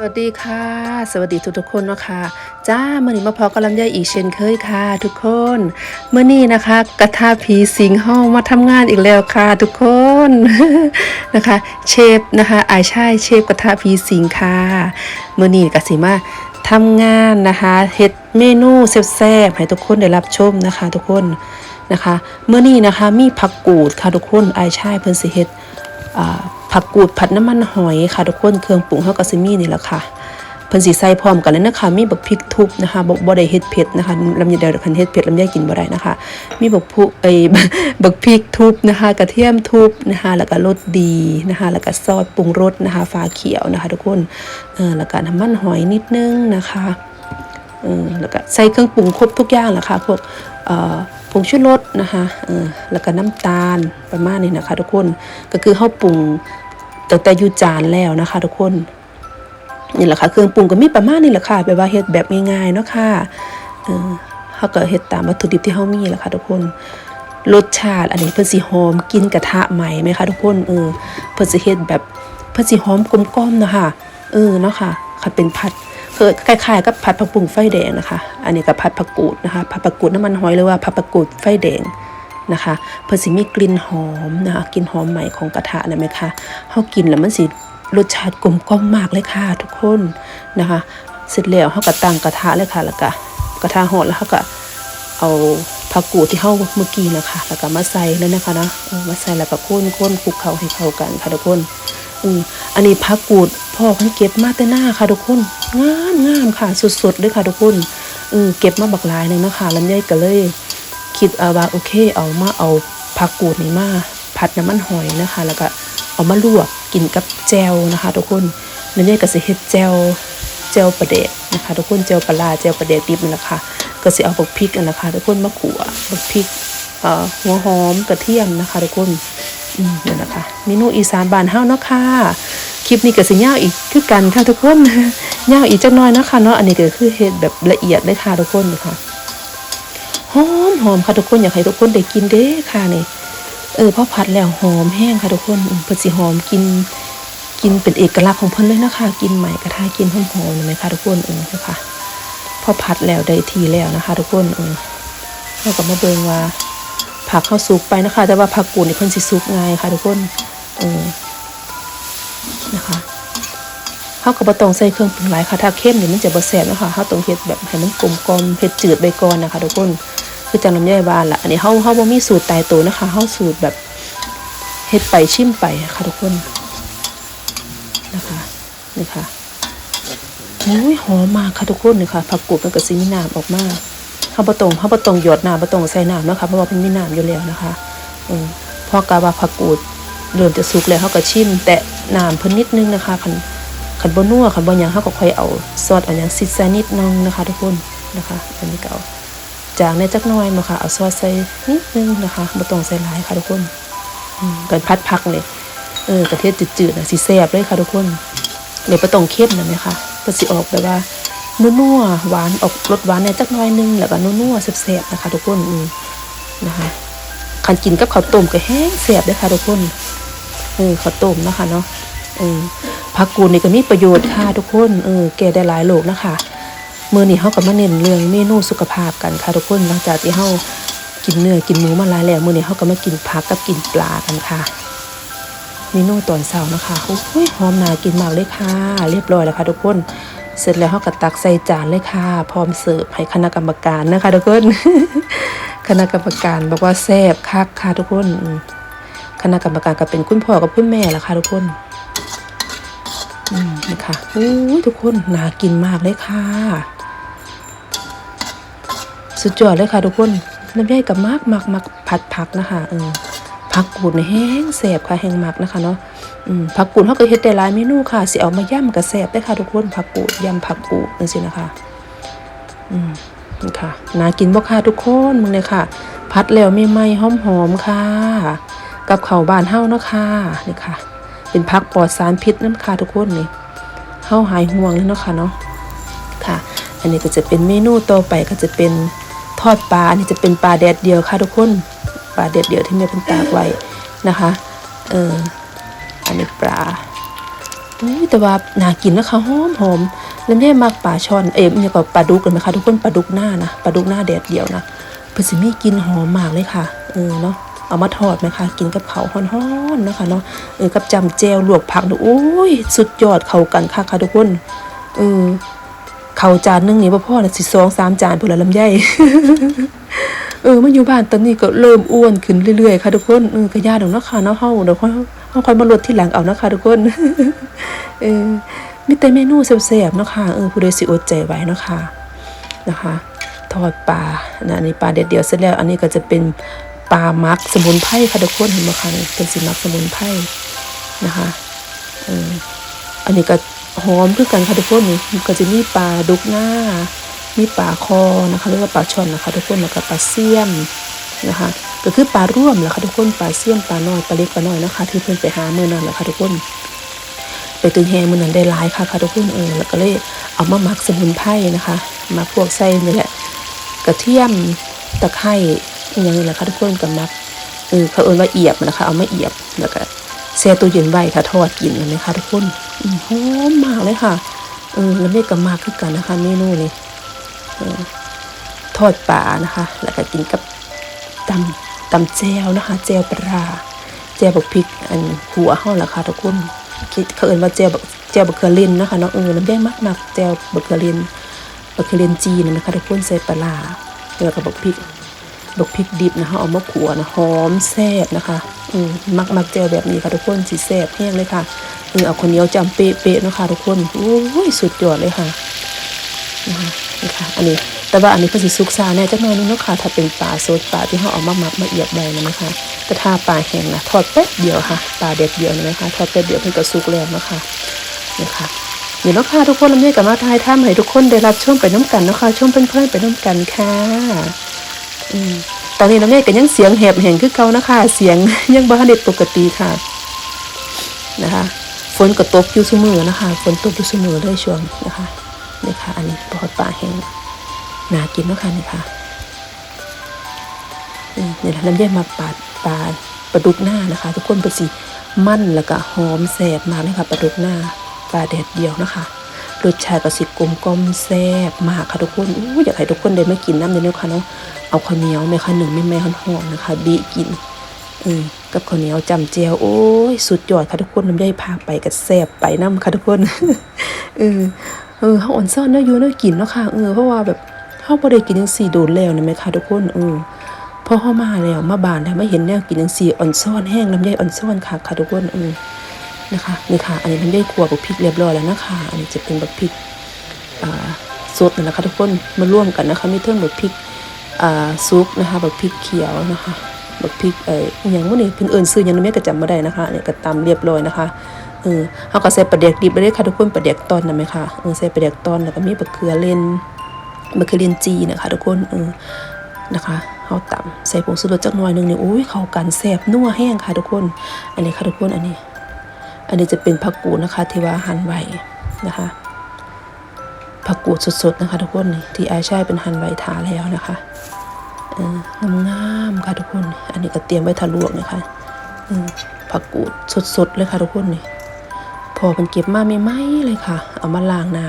สวัสดีค่ะ สวัสดีทุกทุกๆคนนะคะจ้ามื่อนี้มาพอกำลังยายอีกเช่นเคยค่ะ ทุกคนเมื่อนี้นะคะ กระทาผีสิงห้องมาทำงานอีกแล้วค่ะ ทุกคนนะคะ เชฟนะคะไอายชายเชฟกระทาผีสิงค่ะเมื่อนี้กสิมาทำงานนะคะเฮ็ดเมนูแซ่บๆให้ทุกคนได้รับชมนะคะ ทุกคนนะคะเมื่อนี้นะคะมีผักกูดค่ะทุกคนไอายชายเพิ่นสิเฮ็ดอ่า ผักกูดผัดน้ำมันหอยค่ะทุกคนเครื่องปรุงเฮาก็สิมีนี่แหละค่ะเพิ่นสิใส่พร้อมกันเลยนะคะ มีบักพริกทุบนะคะบ่บ่ได้เฮ็ดเผ็ดนะคะลำไยเดียวคันเฮ็ดเผ็ดลำไยกินบ่ได้นะคะ มีบักพุเอ้บักพริกทุบนะคะ กระเทียมทุบนะคะ แล้วก็รสดีนะคะ แล้วก็ซอสปรุงรสนะคะฟ้าเขียวนะคะ ทุกคนเออแล้วก็น้ำมันหอยนิดนึงนะคะเออแล้วก็ใส่เครื่องปรุงครบทุกอย่างแหละค่ะพวกเอ่อ ผงชูรสนะคะเออแล้วก็น้ำตาลประมาณนี้นะคะ ทุกคนก็คือเฮาปรุงตั้งแต่อยู่จานแล้วนะคะ ทุกคนนี่แหละค่ะเครื่องปรุงก็มีประมาณนี้แหละค่ะแบบว่าเฮ็ดแบบง่ายๆเนาะค่ะเออเฮาก็เฮ็ดตามวัตถุดิบที่เฮามีแหละค่ะทุกคนรสชาติอันนี้เพิ่นสิหอมกินกระทะใหม่ไหมคะทุกคนเออเพิ่นสิเฮ็ดแบบเพิ่นสิหอมกลมกล่อมเนาะค่ะเออเนาะค่ะคันเป็นผัด เออคล้ายๆกับผัดผักบุ้งไฟแดงนะคะ อันนี้ก็ผัดผักกูดนะคะผัดผักกูดน้ำมันหอยหรือว่าผัดผักกูดไฟแดงนะคะเพิ่นสิมีกลิ่นหอมนะคะกลิ่นหอมใหม่ของกระทะนะไหมคะเฮากินแล้วมันสิรสชาติกลมกล่อมมากเลยค่ะทุกคนนะคะ เสร็จแล้วเฮาก็ตั้งกระทะเลยค่ะแล้วก็กระทะร้อนแล้วเฮาก็เอาผักกูดที่เข้าเมื่อกี้นะคะแล้วก็มาใส่แล้วนะคะนะมาใส่แล้วก็ข้นข้นคลุกเข้าให้เข้ากันค่ะทุกคนอืมอันนี้ผักกูดพ่อเพิ่นเก็บมาแต่หน้าค่ะทุกคน งามงามค่ะสดๆเลยค่ะทุกคนเออเก็บมาบักลายหนึ่งนะคะลำไยก็เลย คิดเอาว่าโอเค เอามาเอาผักกูดนี่มาผัดน้ำมันหอยนะคะ แล้วก็เอามาลวกกินกับแจวนะคะ ทุกคนลำไยก็สิเฮ็ดแจวเจลประเดกนะคะทุกคนเจลปลาร้าเจลประเดกดิบนี่แหละค่ะก็สิเอาบักพริกกันนะคะ ทุกคนมะขั่วบักพริกหัวหอมกระเทียมนะคะ ทุกคนนี่นะคะเมนูอีสานบานเฮ้าเนาะค่ะ คลิปนี้ก็สิยาวอีกคือกันค่ะทุกคนยาวอีกจักน่อยนะคะเนาะอันนี้ก็คือเฮ็ดแบบละเอียดเลยค่ะทุกคนนะคะหอมหอมค่ะทุกคนอยากให้ทุกคนได้กินเด้ค่ะนี่เออพอผัดแล้วหอมแห้งค่ะทุกคนเพิ่นสิหอมกิน กินเป็นเอกลักษณ์ของเพิ่นเลยนะคะ กินใหม่กระทะกินหอมๆเลยไหมคะทุกคนเออนะคะพอผัดแล้วได้ทีแล้วนะคะ ทุกคนเออเราก็มาเบิ่งว่าผักเข้าสุกไปนะคะ แต่ว่าผักกูดนี่เพิ่นสิสุกง่ายค่ะ ทุกคนเออ นะคะเขาก็บ่ต้องใส่เครื่องปรุงหลายค่ะถ้าเข้มเนี่มันจะบ่แซ่บนะคะเขาต้องเฮ็ดแบบให้มันกลมกลมเฮ็ดจืดไปก่อนนะคะทุกคนคือจังน้ำยายบานละอันนี้เฮาเฮาบ่มีสูตรตายตัวนะคะเฮาสูตรแบบเฮ็ดไปชิมไปค่ะทุกคนนะคะนี่ค่ะโอ้ยหอมมากค่ะทุกคนนี่ค่ะผักกูดมันก็สิมีน้ำออกมาข้าวบะตงข้าวบะตงหยดน้ำบะตงใส่น้ำนะคะเพราะว่ามันมีน้ำอยู่แล้วนะคะอืมพอกาว่าผักกูดเริ่มจะสุกแล้วเขาก็ชิม แต่ น้ำเพิ่นนิดนึงนะคะคันคันบนัวคันบ่หยังเขาก็ค่อยเอาซอสอันยังซิดใส่นิดนึงนะคะ ทุกคนนะคะอันนี้ก็เอาจางในจักน่อยมาค่ะเอาซอสใส่นิดนึงนะคะบ่ต้องใส่หลายค่ะทุกคนกันพัดผักเนี่ยเออกระเทียมจืดๆนะสีแซ่บเลยค่ะทุกคนเดี๋ยวปลาตองเข้มนะไหมคะก็สิออกแบบว่านัวๆหวานออกรสหวานเนี่ยจักน้อยนึงแล้วก็นัวๆแซ่บๆนะคะ ทุกคนนะคะคันกินกับข้าวต้มก็แห้งแซ่บเลยค่ะทุกคน เออข้าวต้มนะคะเนาะเออผักกูดนี่ก็มีประโยชน์ค่ะทุกคนเออแก้ได้หลายโรคนะคะมื้อนี้เฮาก็มาเน้นเรื่องเมนูสุขภาพกันค่ะทุกคนหลังจากที่เฮากินเนื้อกินหมูมาหลายแล้วมื้อนี้เฮาก็มากินผักกับกินปลากันค่ะเมนูตอนเช้านะคะโอ้ยหอมน่ากินมากเลยค่ะ เรียบร้อยแล้วค่ะทุกคนเสร็จแล้วเขาก็ตักใส่จานเลยค่ะ พร้อมเสิร์ฟให้คณะกรรมการนะคะทุกคน คณะกรรมการบอกว่าแซ่บคักค่ะทุกคน คณะกรรมการก็เป็นคุณพ่อกับคุณแม่ละค่ะทุกคนอืมนี่ค่ะโอ้ยทุกคนน่ากินมากเลยค่ะ สุดยอดเลยค่ะทุกคนน้ำย่อยกับมากมากมากผัดผักนะคะเออผักกูดแห้งแสบค่ะแห้งมักนะคะเนาะอืมผักกูดเขาก็เฮ็ดได้หลายเมนูค่ะสิเอามาย่ำกับแสบได้ค่ะทุกคนผักกูดยำผักกูดจังซี่นะคะ อืมนี่ค่ะน่ากินบ่ค่ะทุกคนมึงเลยค่ะ พัดแล้วไม่ไหม้หอมๆค่ะ กับเขาบ้านเฮานะคะนี่ค่ะ เป็นผักปลอดสารพิษน้ำค่ะทุกคนนี่เฮาหายห่วงเลยเนาะค่ะเนาะค่ะ อันนี้ก็จะเป็นเมนูต่อไปก็จะเป็นทอดปลาอันนี้จะเป็นปลาแดดเดียวค่ะทุกคนปลาแดดเดียวที่แม่เพิ่นตากไว้นะคะเอออันนี้ปลาอุ้ยแต่ว่าน่ากินนะคะหอมหอมแล้วแม่มักปลาช่อนเอ็มเนี่ยก็ปลาดุกกันไหมคะทุกคนปลาดุกหน้านะปลาดุกหน้าแดดเดียวนะเพื่อสิมีกินหอมมากเลยค่ะเออเนาะ เอามาทอดไหมคะ กินกับเขาวฮ้อนๆนะคะเนาะเออกับจำแจวลวกผักเนอะโอ้ยสุดยอดเข้ากันค่ะค่ะทุกคนเออข้าวจานนึงนี่บ่พ่อนะสิสองสามจานพุ่นละลำไยเออมาอยู่บ้านตอนนี้ก็เริ่มอ้วนขึ้นเรื่อยๆค่ะทุกคนเออก็ย่าดอกนะคะเนาะเฮาเดี๋ยวค่อยเฮาค่อยมาลดที่หลังเอานะคะทุกคนเออมีแต่เมนูแซ่บๆเนาะค่ะเออผู้ใดสิอดใจไว้เนาะค่ะนะคะ ทอดปลานะอันนี้ปลาเด็ดเดียวเสร็จแล้ว อันนี้ก็จะเป็น ปลามักสมุนไพรค่ะทุกคนเห็นไหมคะเป็นสิมักสมุนไพรนะคะเอออันนี้ก็หอมคือกันค่ะทุกคนนี่ก็จะมีปลาดุกหน้า มีปลาคอนะคะเรียกว่าปลาช่อนนะคะทุกคนแล้วก็ปลาเสี้ยมนะคะก็คือปลาร่วมแหละค่ะทุกคนปลาเสี้ยมปลาน้อยปลาเล็กปลาน้อยนะคะที่เพิ่อนไปหาเมื่อนั้นแหละค่ะทุกคน ไปตึงแฮมือนั้นได้หลายค่ะค่ะทุกคนเออแล้วก็เลยเอามาหมักสมุนไพรนะคะมาพวกไส้นี่แหละกระเทียมตะไคร้ อย่างนี้แหละค่ะทุกคนกับมักเออเขาเอิ้นว่าเอียบนะคะ เอามาเอียบแล้วก็แช่ตู้เย็นไว้ค่ะทอดกินเลยนะคะทุกคนอหอมมากเลยค่ะเออแล้วไม่กับมากคือกันนะคะเมนูนี้เออทอดปลานะคะ แล้วก็กินกับตำตำแจวนะคะแจวปลาแจวบักพริกอันหัวห้องราคาทุกคนคิดเขาเอินว่าแจวบักแจวบักเขือเล่นนะคะเนาะเออน้ำแดงมากมากแจวบักเขือเล่นบักเขือเล่นจีนนะคะทุกคนใส่ปลาร้าแล้วก็บักพริก บักพริกดิบนะคะเอามาขัวนะหอมแซ่บนะคะอืมมักมักแจวแบบนี้ค่ะทุกคนสีแซ่บแห้งเลยค่ะเออเอาคนเหนียวจำเป๊ะๆนะคะทุกคนโอ้ยสุดยอดเลยค่ะนะคะนี่ค่ะอันนี้แต่ว่าอันนี้ก็สิซุกซาแน่จักหน่อยนึงนะคะถ้าเป็นปลาสดปลาที่เขาเอามามักมาเอียบใบนะคะ แต่ถ้าปลาแห้งนะทอดแป๊บเดียวค่ะปลาเด็ดเดียวนะคะทอดแป๊บเดียวเพิ่นก็สุกแล้วนะคะนี่ค่ะเดี๋ยวนาะคะทุกคนลำเนี่ยกับมาทายท่ามให้ทุกคนได้รับชมไปน้ำกันนะคะชมเพื่อนๆไปน้ำกันค่ะ อืมตอนนี้ลำเนียก็ยังเสียงแหบแห่งคือเก่านะคะ เสียงยังบ้านเด็ดปกติค่ะ นะคะฝนก็ตกอยู่ซุมือนะคะ ฝนตกอยู่ซุมือเลยช่วงนะคะนี่ค่ะ อันนี้ปอดปลาแห้งน่ากินเนาะค่ะนี่ค่ะนี่แหละน้ำเยี่ยมาปาดปลาปลาดุกหน้านะคะ ทุกคนเป็นสีมั่นแล้วก็หอมแซ่บมากเลยค่ะปลาดุกหน้าปลาแดดเดียวนะคะรสชาติก็สิกลมกลมแซ่บมากค่ะทุกคนอู้อยากให้ทุกคนได้มากินน้ำเดียวค่ะเนาะ เอาข้าวเหนียวแม่ค่ะหนึ่งแม่แม่ข้าวหอมนะคะบีกินเอืมกับข้าวเหนียวจำเจียวโอ้ยสุดยอดค่ะทุกคนน้ำย่อยพาไปกับแซ่บไปน้ำค่ะทุกคนเออเออเขาอ่อนซ่อนเนื้อยู่เนื้อกินเนาะค่ะเออเพราะว่าแบบเขาบ่ได้กินจังซี่โดนแล้วนะแม่ค่ะทุกคนเออพอเขามาแล้วมาบานแล้วมาเห็นแนวกินจังซี่อ่อนซ่อนแห้งลำไยอ่อนซ่อนค่ะค่ะทุกคนเออนะคะนี่ค่ะ อันนี้ลำไยครัวบักพริกเรียบร้อยแล้วนะคะอันนี้จะเป็นแบักพริกอ่าสดนะคะทุกคนมาร่วมกันนะคะมีเท่งบักพริก ซุปนะคะบักพริกเขียวนะคะบักพริกเอ่ยอย่างว่านี่เพิ่นเอิ้นซื้อยังแม่ก็จำบ่ได้นะคะอันนี้ก็ตำเรียบร้อยนะคะเออเฮาก็ใส่ปลาแดกดิบไปเลยค่ะทุกคนปลาแดกตอนนะแม่ค่ะเออใส่ปลาแดกตอนแล้วก็มีบักเขือเล่นบักเขือเล่นจีนะคะทุกคนเออนะคะเฮาตำใส่ผงชูรสจักหน่อยหนึงเนี่ยโอ้ยเข้ากันแซ่บนัวแห้งค่ะทุกคน อันนี้ค่ะทุกคนอันนี้ อันนี้จะเป็นผักกูดนะคะที่ว่าหั่นไว้นะคะ ผักกูดสดๆนะคะ ทุกคนนี่ที่อใช้เป็นหั่นไว้ทาแล้วนะคะเอองามๆค่ะทุกคน อันนี้ก็เตรียมไว้ทาลวกนะคะผักกูดสดๆเลยค่ะทุกคนนี่พอมันเก็บมาไม่ไหมเลยค่ะ เอามาล้างน้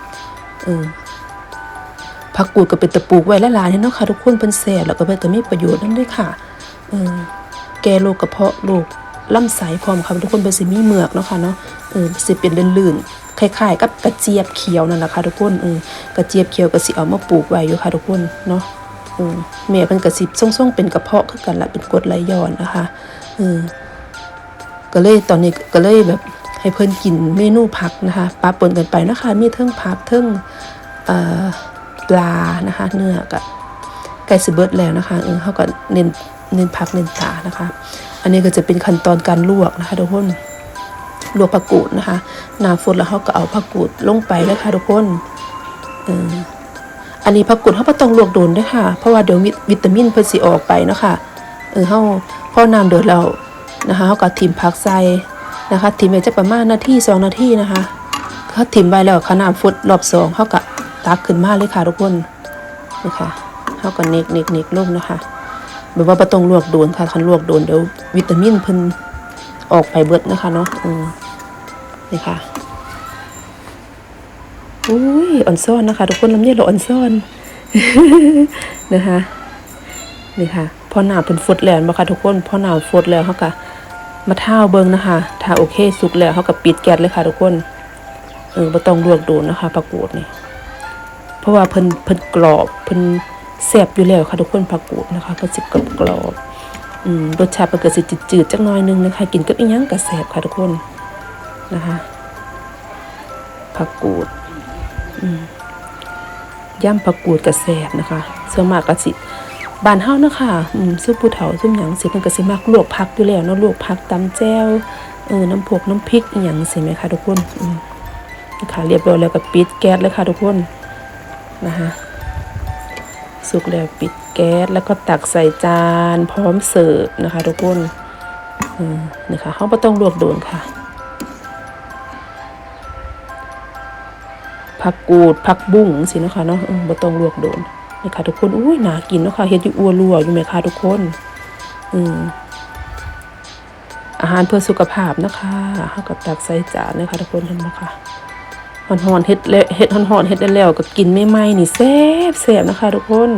ำเออผักกูดก็เป็นตะปูไว้หลายๆเนี่ยเนาะค่ะ ทุกคนเป็นแสบแล้วก็เป็นก็มีประโยชน์นั่นด้วยค่ะเออแกโรคกระเพาะโรค ลำไส้พร้อมค่ะทุกคนเป็นสิมีเหมือกเนาะค่ะเนาะเออสิเป็นลื่นๆคล้ายๆกับกระเจี๊ยบเขียวนั่นแหละค่ะทุกคนเออกระเจี๊ยบเขียวก็สิเอามาปลูกไว้อยู่ค่ะทุกคนเนาะเออแม่เพิ่นก็สิส่งๆเป็นกระเพาะคือกันละเป็นกรดไหลย้อนนะคะเออก็เลยตอนนี้ก็เลยแบบให้เพิ่นกินเมนูผักนะคะปะปนกันไปนะคะมีเทิงผักเทิงปลานะคะเนื้อกับไก่สิเบิดแล้วนะคะเออเขาก็เน้น เน้นผักเน้นปลานะคะ อันนี้ก็จะเป็นขั้นตอนการลวกนะคะทุกคนลวกผักกูดนะคะหนาฝนแล้วเขาก็เอาผักกูดลงไปนะคะทุกคนอันนี้ผักกุดเขาบ่ต้องลวกโดนด้วยค่ะ เพราะว่าเดี๋ยววิตามินเพิ่นสิออกไปเนาะค่ะเออเฮาพอน้ำเดือดแล้วนะคะเฮาก็ทิมผักใส่นะคะทิมไว้จักประมาณนาที2นาทีนะคะเขาทิมไว้แล้วค่ะน้ำฟุดรอบสองเฮาก็ตักขึ้นมาเลยค่ะทุกคนนะคะเฮาก็เนกเนกเนกลงนะคะ แบบว่าบ่ต้องลวกโดนค่ะคันลวกโดนเดี๋ยววิตามินเพิ่นออกไปเบิดนะคะเนาะอืมนี่ค่ะอุ้ยอ่อนซ่อนนะคะ ทุกคนลำไยเราอ่อนซ่อนนะคะนี่ค่ะพอหนาวเป็นฟุดแล้วบ่ค่ะทุกคนพอหนาวฟุดแล้วเขาก็มาเท้าเบิงนะคะถ้าโอเคสุกแล้วเขาก็ปิดแก๊สเลยค่ะ ทุกคนเออบ่ต้องลวกโดนนะคะผักกูดนี่เพราะว่าเพิ่นเพิ่นกรอบเพิ่น แซ่บอยู่แล้วค่ะทุกคนผักกูดนะคะเพิ่นสิกรอบกรอบรสชาติมันก็สิจืดๆจักน่อยนึงนะคะกินกับอีหยังก็แซ่บค่ะทุกคนนะคะผักกูดย่ำผักกูดก็แซ่บนะคะเส่วนมากก็สิบานเฮานะคะอืมซุปผู้เฒ่าซุปหยังสิเพิ่นก็สิมักลวกผักอยู่แล้วเนาะลวกผักตำแจ่วเออน้ำพวกน้ำพริกอีหยังสิแม่คะทุกคนอืมนะคะเรียบร้อยแล้วก็ปิดแก๊สเลยค่ะทุกคนนะคะ สุกแล้วปิดแก๊สแล้วก็ตักใส่จานพร้อมเสิร์ฟนะคะ ทุกคนอืมนี่ค่ะเขาไม่ต้องลวกโดนค่ะ ผักกูดผักบุ้งสินะคะเนาะอืมบ่ต้องลวกโดนนี่ค่ะทุกคนอุ้ยน่ากินเนาะค่ะเฮ็ดอยู่อัวรัวอยู่ไหมคะทุกคนอืมอาหารเพื่อสุขภาพนะคะเขาก็ตักใส่จานนะคะทุกคนเห็นไหมคะ หอนหอนเฮ็ดแล้วเฮ็ดหอนหอนเฮ็ดแล้วก็กินไม่ไหมๆนี่แซ่บแซ่บนะคะ ทุกคน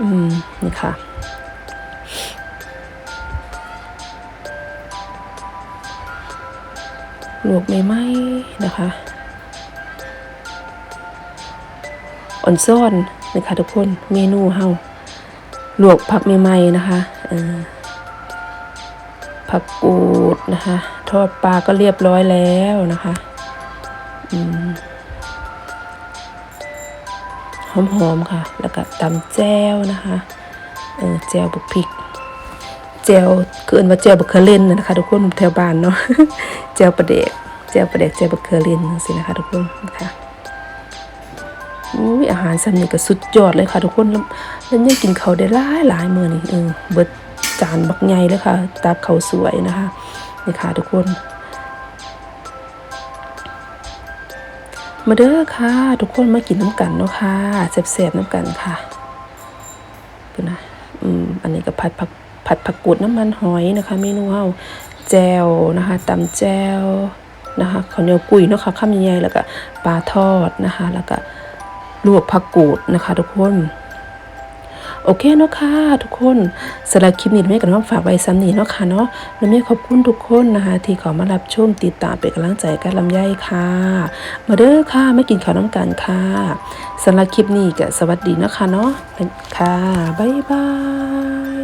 อืมนี่ค่ะลวกไม่ไหมนะคะอ่อนซ่อนนะคะทุกคนเมนูเฮาลวกผักใหม่ๆนะคะผักกูดนะคะ ทอดปลาก็เรียบร้อยแล้วนะคะ หอมๆค่ะ แล้วก็ตำแจวนะคะเออแจวบุกพริกแจวคือเอินว่าแจวบักเขือเล่นนะคะ ทุกคนแถวบ้านเนาะแจวประเดกแจวประเดกแจวบักเขือเล่นสินะคะ ทุกคนนะคะอุ้ยอาหารสำนีก็สุดยอดเลยค่ะ ทุกคนแล้วแล้วยังกินเขาได้หลายหลายมือนี่เออเบิดจานบักใหญ่เลยค่ะตักเขาสวยนะคะนี่ค่ะทุกคน มาเด้อค่ะ ทุกคนมากินน้ำกันเนาะค่ะแซ่บๆน้ำกันค่ะดูนะอืมอันนี้ก็ผัดผักผัดผักกูดน้ำมันหอยนะคะเมนูเฮาแจวนะคะตำแจวนะคะข้าวเหนียวกุยเนาะค่ะข้ามใหญ่ๆแล้วก็ปลาทอดนะคะ แล้วก็ลวกผักกูดนะคะ ทุกคน โอเคเนาะค่ะทุกคนสำหรับคลิปนี้แม่กับน้องฝากไว้ซ้ำนี้เนาะค่ะเนาะแล้วแม่ขอบคุณทุกคนนะคะที่ขอมารับชมติดตามเป็นกำลังใจกันลำไยค่ะ มาเด้อค่ะไม่กินข้าวน้ำกันค่ะสำหรับคลิปนี้ก็สวัสดีนะคะเนาะค่ะบ๊ายบาย